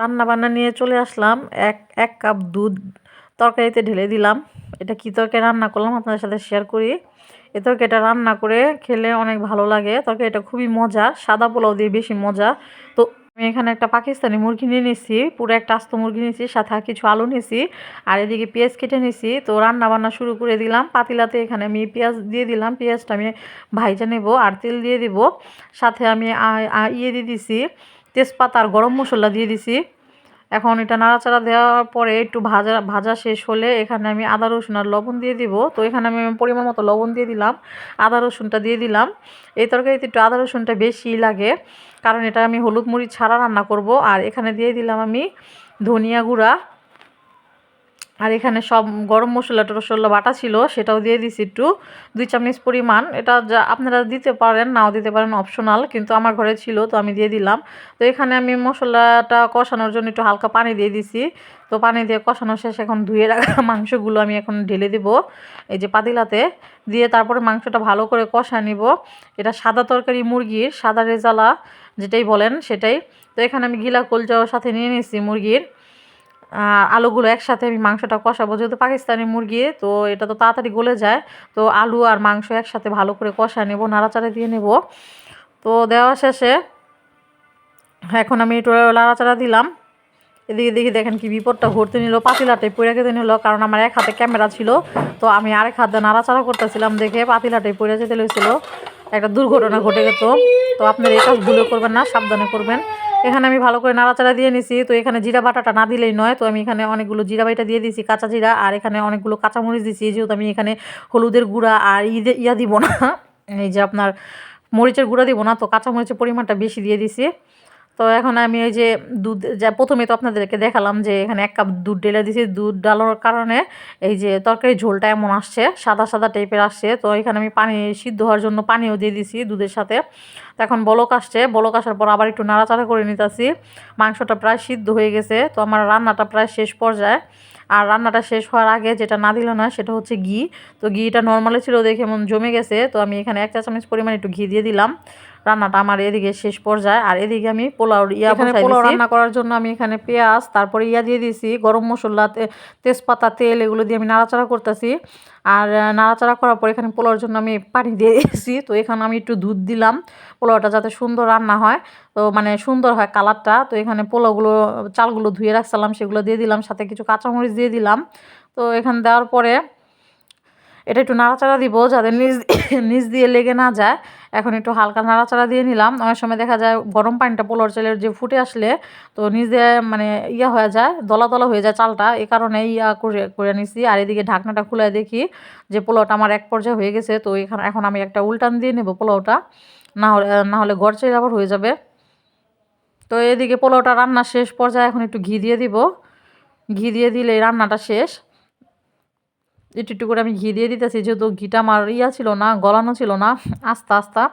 রান্না বান্না নিয়ে চলে আসলাম। এক এক কাপ দুধ তরকারিতে ঢেলে দিলাম। এটা কী তরকারি রান্না করলাম আপনাদের সাথে শেয়ার করি। এ তরকারিটা রান্না করে খেলে অনেক ভালো লাগে। তরকারিটা খুবই মজা সাদা পোলাও দিয়ে বেশি মজা। তো আমি এখানে একটা পাকিস্তানি মুরগি নিয়ে নিয়েছি পুরো একটা আস্ত মুরগি নিয়েছি সাথে কিছু আলু নিয়েছি আর এদিকে পেঁয়াজ কেটে নিয়েছি তো রান্না বান্না শুরু করে দিলাম। পাতিলাতে এখানে আমি পেঁয়াজ দিয়ে দিলাম। পেঁয়াজটা আমি ভাইজা নেব আর তেল দিয়ে দিব। সাথে আমি ইয়ে দিয়ে দিছি। তেজপাতা আর গরম মশলা দিয়ে দিছি। এখন এটা নাড়াচাড়া দেওয়ার পরে একটু ভাজা ভাজা শেষ হলে এখানে আমি আদা, রসুন আর লবণ দিয়ে দিব। তো এখানে আমি পরিমাণ মতো লবণ দিয়ে দিলাম, আদা, রসুনটা দিয়ে দিলাম। এই তরকারিতে একটু আদা, রসুনটা বেশি লাগে, কারণ এটা আমি হলুদ মুড়ি ছাড়া রান্না করব। আর এখানে দিয়ে দিলাম আমি ধনিয়া গুঁড়া আর এখানে সব গরম মশলা টসলা বাটা ছিল, সেটাও দিয়ে দিছি একটু। দুই চামচ পরিমাণ। এটা যা আপনারা দিতে পারেন, নাও দিতে পারেন অপশনাল কিন্তু আমার ঘরে ছিল, তো আমি দিয়ে দিলাম। তো এখানে আমি মশলাটা কষানোর জন্য একটু হালকা পানি দিয়ে দিছি। তো পানি দিয়ে কষানো শেষ, এখন ধুয়ে রাখা মাংসগুলো আমি এখন ঢেলে দেব এই যে পাতিলাতে। দিয়ে তারপরে মাংসটা ভালো করে কষা নিব। এটা সাদা তরকারি মুরগির, সাদা রেজালা যেটাই বলেন সেটাই। তো এখানে আমি গিলা কলজাও সাথে নিয়ে নিয়েছি মুরগির। আলুগুলো একসাথে আমি মাংসটা কষাবো। যেহেতু পাকিস্তানি মুরগি, তো এটা তো তাড়াতাড়ি গলে যায়। তো আলু আর মাংস একসাথে ভালো করে কষা নেব, নাড়াচাড়া দিয়ে নেব। তো দেওয়া শেষে এখন আমি একটু নাড়াচাড়া দিলাম। এদিকে দেখি দেখেন কি বিপদটা ঘুরতে নিল, পাতিলাটে পড়ে যেতে নিল, কারণ আমার এক হাতে ক্যামেরা ছিল। তো আমি আরেক হাতে নাড়াচাড়া করতেছিলাম দেখে পাতিলাটে পড়ে যেতে লেগেছিল একটা দুর্ঘটনা ঘটে গেত। তো আপনার এই কাজগুলো করবেন না, সাবধানে করবেন। এখানে আমি ভালো করে নাড়াচাড়া দিয়ে নিছি। তো এখানে জিরা বাটাটা না দিলেই নয়। তো আমি এখানে অনেকগুলো জিরা বাটা দিয়ে দিয়েছি, কাঁচা জিরা, আর এখানে অনেকগুলো কাঁচামরিচ দিছি। যেহেতু আমি এখানে হলুদের গুঁড়া আর ঈদে ইয়া দিব না, এই যে আপনার মরিচের গুঁড়া দিব না, তো কাঁচামরিচের পরিমাণটা বেশি দিয়ে দিছি। তো এখন আমি ওই যে দুধ, যা প্রথমে তো আপনাদেরকে দেখালাম যে এখানে এক কাপ দুধ ঢেলে দিয়েছি দুধ ডালার কারণে এই যে তরকারি ঝোলটা এমন আসছে, সাদা সাদা টাইপের আসছে। তো এখানে আমি পানি সিদ্ধ হওয়ার জন্য পানিও দিয়ে দিছি দুধের সাথে। তো এখন বলক আসছে, বলক আসার পর আবার একটু নাড়াচাড়া করে নিতেছি। মাংসটা প্রায় সিদ্ধ হয়ে গেছে, তো আমার রান্নাটা প্রায় শেষ পর্যায়ে। আর রান্নাটা শেষ হওয়ার আগে যেটা না দিল না, সেটা হচ্ছে ঘি। তো ঘিটা নর্মালি ছিল দেখে এমন জমে গেছে। তো আমি এখানে এক চা চামচ পরিমাণ একটু ঘি দিয়ে দিলাম। রান্নাটা আমার এদিকে শেষ পর্যায়ে আর এদিকে আমি পোলাও ইয়া বসাই পোলাও রান্না করার জন্য আমি এখানে পেঁয়াজ তারপরে ইয়া দিয়ে দিয়েছি গরম মশলা তেজপাতা তেল এগুলো দিয়ে আমি নাড়াচাড়া করতেছি। আর নাড়াচাড়া করার পর এখানে পোলাওর জন্য আমি পানি দিয়ে দিয়েছি। তো এখানে আমি একটু দুধ দিলাম পোলাওটা যাতে সুন্দর রান্না হয় তো মানে সুন্দর হয় কালারটা। তো এখানে পোলাওগুলো চালগুলো ধুয়ে রাখছিলাম সেগুলো দিয়ে দিলাম সাথে কিছু কাঁচামরিচ দিয়ে দিলাম। তো এখানে দেওয়ার পরে এটা একটু নাড়াচাড়া দিব যাতে নিচ নিচ দিয়ে লেগে না যায়। এখন একটু হালকা নাড়াচাড়া দিয়ে নিলাম। অনেক সময় দেখা যায় গরম পানিটা পোলোর চালের যে ফুটে আসলে, তো নিচ দিয়ে মানে ইয়া হয়ে যায়, দলা দলা হয়ে যায় চালটা। এই কারণে ইয়া করে করে নিছি। আর এদিকে ঢাকনাটা খুলে দেখি যে পোলাওটা আমার এক পর্যায়ে হয়ে গেছে। তো এখানে এখন আমি একটা উল্টান দিয়ে নেব পোলাওটা। না হলে না হলে আবার হয়ে যাবে। তো এদিকে পোলাওটা রান্না শেষ পর্যায়ে এখন একটু ঘি দিয়ে দিব। ঘি দিয়ে দিলে রান্নাটা শেষ। একটু একটু করে আমি ঘি দিয়ে দিতেছি, যেহেতু ঘিটা আমার ইয়া ছিল না, গলানো ছিল না, আস্তে আস্তে।